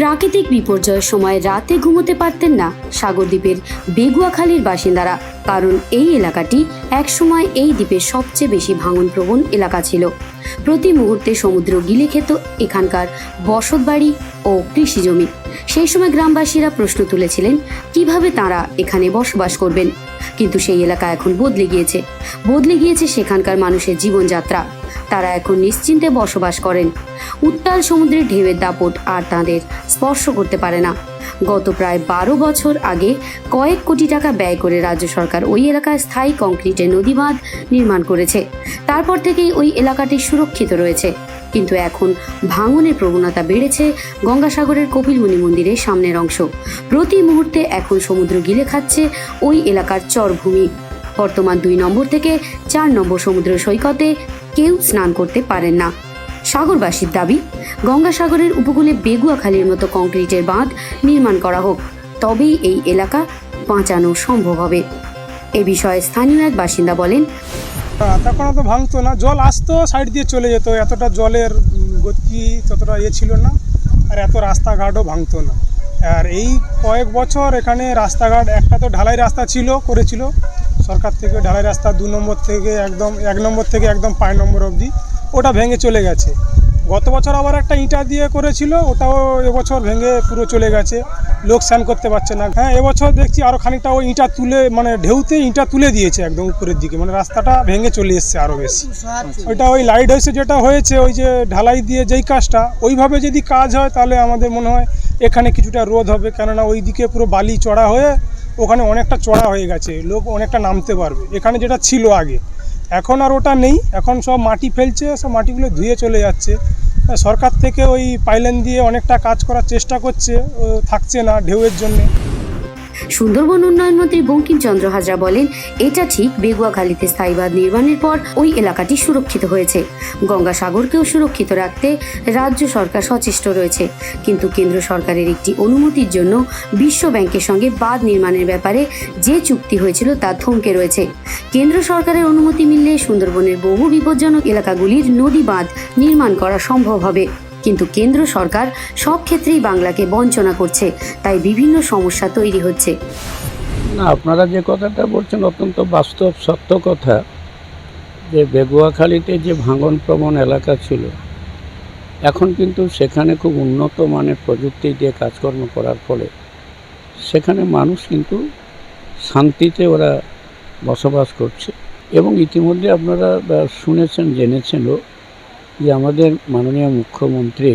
প্রাকৃতিক বিপর্যয়ের সময় রাতে ঘুমোতে পারতেন না সাগরদ্বীপের বেগুয়াখালীর বাসিন্দারা, কারণ এই এলাকাটি একসময় এই দ্বীপের সবচেয়ে বেশি ভাঙনপ্রবণ এলাকা ছিল। প্রতি মুহূর্তে সমুদ্র গিলে খেত এখানকার বসতবাড়ি ও কৃষিজমি। সেই সময় গ্রামবাসীরা প্রশ্ন তুলেছিলেন, কীভাবে তারা এখানে বসবাস করবেন? কিন্তু সেই এলাকা এখন বদলে গিয়েছে। বদলে গিয়েছে সেখানকার মানুষের জীবনযাত্রা। তারা এখন নিশ্চিন্তে বসবাস করেন। উত্তাল সমুদ্রের ঢেউয়ের দাপট আর তাঁদের স্পর্শ করতে পারে না। গত প্রায় বারো বছর আগে কয়েক কোটি টাকা ব্যয় করে রাজ্য সরকার ওই এলাকায় স্থায়ী কংক্রিটে নদী বাঁধ নির্মাণ করেছে। তারপর থেকেই ওই এলাকাটি সুরক্ষিত রয়েছে। কিন্তু এখন ভাঙনের প্রবণতা বেড়েছে গঙ্গাসাগরের কপিলমুনি মন্দিরের সামনের অংশ। প্রতি মুহূর্তে এখন সমুদ্র গিলে খাচ্ছে ওই এলাকার চরভূমি। বর্তমান দুই নম্বর থেকে চার নম্বর সমুদ্র সৈকতে কেউ স্নান করতে পারেন না। সাগরবাসীর দাবি, গঙ্গাসাগরের উপকূলে বেগুয়াখালীর মতো কংক্রিটের বাঁধ নির্মাণ করা হোক, তবেই এই এলাকা বাঁচানো সম্ভব হবে। এ বিষয়ে স্থানীয় এক বাসিন্দা বলেন তখন তো ভাঙতো না। জল আসতো, সাইড দিয়ে চলে যেত। এতটা জলের গতি ততটা ইয়ে ছিল না, আর এত রাস্তাঘাটও ভাঙতো না। আর এই কয়েক বছর এখানে রাস্তাঘাট, একটা তো ঢালাই রাস্তা ছিল, করেছিল। সরকার থেকে, ঢালাই রাস্তা দু নম্বর থেকে একদম, এক নম্বর থেকে একদম পাঁচ নম্বর অবধি, ওটা ভেঙে চলে গেছে। গত বছর আবার একটা ইঁটা দিয়ে করেছিল, ওটাও এবছর ভেঙে পুরো চলে গেছে লোক স্নান করতে পারছে না। হ্যাঁ এবছর দেখছি আরও খানিকটা ওই ইঁটা তুলে মানে ঢেউতে ইঁটা তুলে দিয়েছে একদম উপরের দিকে মানে রাস্তাটা ভেঙে চলে এসছে আরও বেশি। ওইটা ওই লাইট হাউসে যেটা হয়েছে, ওই যে ঢালাই দিয়ে যেই কাজটা, ওইভাবে যদি কাজ হয় তাহলে আমাদের মনে হয় এখানে কিছুটা রোদ হবে, কেননা ওই দিকে পুরো বালি চড়া হয়ে ওখানে অনেকটা চড়া হয়ে গেছে, লোক অনেকটা নামতে পারবে। এখানে যেটা ছিল আগে, এখন আর ওটা নেই, এখন সব মাটি ফেলছে, সব মাটিগুলো ধুয়ে চলে যাচ্ছে। সরকার থেকে ওই পাইলেন দিয়ে অনেকটা কাজ করার চেষ্টা করছে থাকছে না ঢেউয়ের জন্যে। সুন্দরবন উন্নয়ন মন্ত্রী বঙ্কিমচন্দ্র হাজরা বলেন, এটা ঠিক বেগুয়াখালীতে স্থায়ী বাঁধ নির্মাণের পর ওই এলাকাটি সুরক্ষিত হয়েছে। গঙ্গাসাগরকেও সুরক্ষিত রাখতে রাজ্য সরকার সচেষ্ট রয়েছে। কিন্তু কেন্দ্র সরকারের একটি অনুমতির জন্য বিশ্ব ব্যাংকের সঙ্গে বাঁধ নির্মাণের ব্যাপারে যে চুক্তি হয়েছিল তা থমকে রয়েছে। কেন্দ্র সরকারের অনুমতি মিললে সুন্দরবনের বহু বিপজ্জনক এলাকাগুলির নদী বাঁধ নির্মাণ করা সম্ভব হবে। কিন্তু কেন্দ্র সরকার সব ক্ষেত্রেই বাংলাকে বঞ্চনা করছে, তাই বিভিন্ন সমস্যা তৈরি হচ্ছে। না, আপনারা যে কথাটা বলছেন অত্যন্ত বাস্তব, সত্য কথা। যে বেগুয়াখালীতে যে ভাঙন প্রবণ এলাকা ছিল, এখন কিন্তু সেখানে খুব উন্নত মানের প্রযুক্তি দিয়ে কাজকর্ম করার ফলে সেখানে মানুষ কিন্তু শান্তিতে ওরা বসবাস করছে। এবং ইতিমধ্যে আপনারা শুনেছেন, জেনেছেনও যে আমাদের মাননীয় মুখ্যমন্ত্রী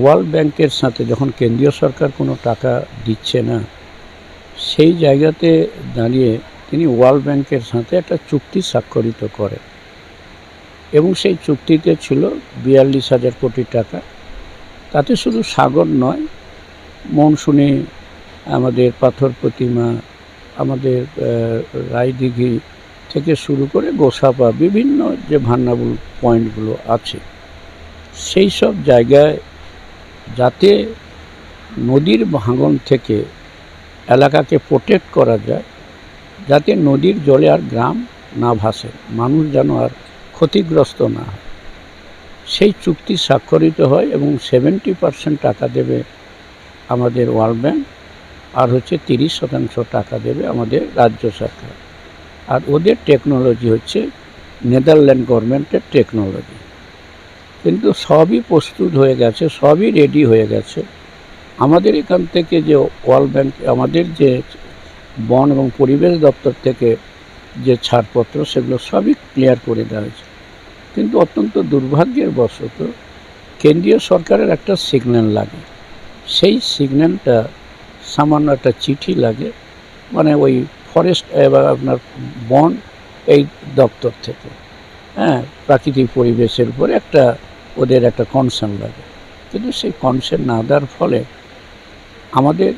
ওয়ার্ল্ড ব্যাংকের সাথে যখন কেন্দ্রীয় সরকার কোনো টাকা দিচ্ছে না, সেই জায়গাতে দাঁড়িয়ে তিনি ওয়ার্ল্ড ব্যাংকের সাথে একটা চুক্তি স্বাক্ষরিত করেন। এবং সেই চুক্তিতে ছিল বিয়াল্লিশ হাজার কোটি টাকা। তাতে শুধু সাগর নয়, মনসুনে আমাদের পাথর প্রতিমা, আমাদের রায়দিঘি থেকে শুরু করে গোসাপা বিভিন্ন যে ভান্নাবুল পয়েন্টগুলো আছে, সেই সব জায়গায় যাতে নদীর ভাঙন থেকে এলাকাকে প্রোটেক্ট করা যায়, যাতে নদীর জলে আর গ্রাম না ভাসে, মানুষ যেন আর ক্ষতিগ্রস্ত না হয়। সেই চুক্তি স্বাক্ষরিত হয় এবং সেভেন্টি পার্সেন্ট টাকা দেবে আমাদের ওয়ার্ল্ড ব্যাংক আর হচ্ছে তিরিশ শতাংশ টাকা দেবে আমাদের রাজ্য সরকার। আর ওদের টেকনোলজি হচ্ছে নেদারল্যান্ড গভর্নমেন্টের টেকনোলজি কিন্তু সবই প্রস্তুত হয়ে গেছে, সবই রেডি হয়ে গেছে। আমাদের এখান থেকে যে ওয়ার্ল্ড ব্যাংক আমাদের যে বন এবং পরিবেশ দপ্তর থেকে যে ছাড়পত্র, সেগুলো সবই ক্লিয়ার করে দেওয়া হয়েছে। কিন্তু অত্যন্ত দুর্ভাগ্যের বশত কেন্দ্রীয় সরকারের একটা সিগন্যাল লাগে। সেই সিগন্যালটা সামান্য একটা চিঠি লাগে মানে ওই ফরেস্ট এবার আপনার বন এই দপ্তর থেকে। হ্যাঁ প্রাকৃতিক পরিবেশের উপরে একটা ওদের একটা কনসার্ন লাগে। কিন্তু সেই কনসার্ন না দেওয়ার ফলে আমাদের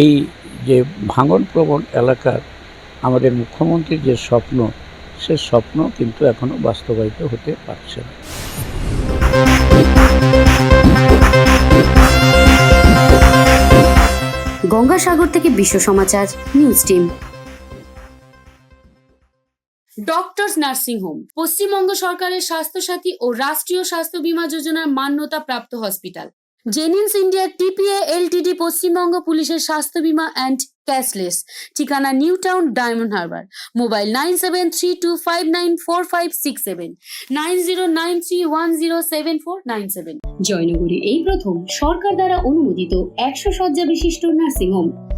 এই যে ভাঙন প্রবণ এলাকার আমাদের মুখ্যমন্ত্রীর যে স্বপ্ন, সে স্বপ্ন কিন্তু এখনও বাস্তবায়িত হতে পারছে না। গঙ্গাসাগর থেকে Biswa Samachar, news team. Doctors nursing home. Paschimbanga সরকারের স্বাস্থ্যসাথী ও রাষ্ট্রীয় স্বাস্থ্য বীমা যোজনার মান্যতা প্রাপ্ত hospital. Genins India TPA LTD Paschimbanga পুলিশের স্বাস্থ্য বীমা অ্যান্ড ক্যাশলেস। ঠিকানা New Town, Diamond Harbour. Mobile nine seven three two five nine four five six seven. Nine zero nine three one zero seven four nine seven. জয়নগরে এই প্রথম সরকার দ্বারা অনুমোদিত একশো শয্যা বিশিষ্ট নার্সিংহোম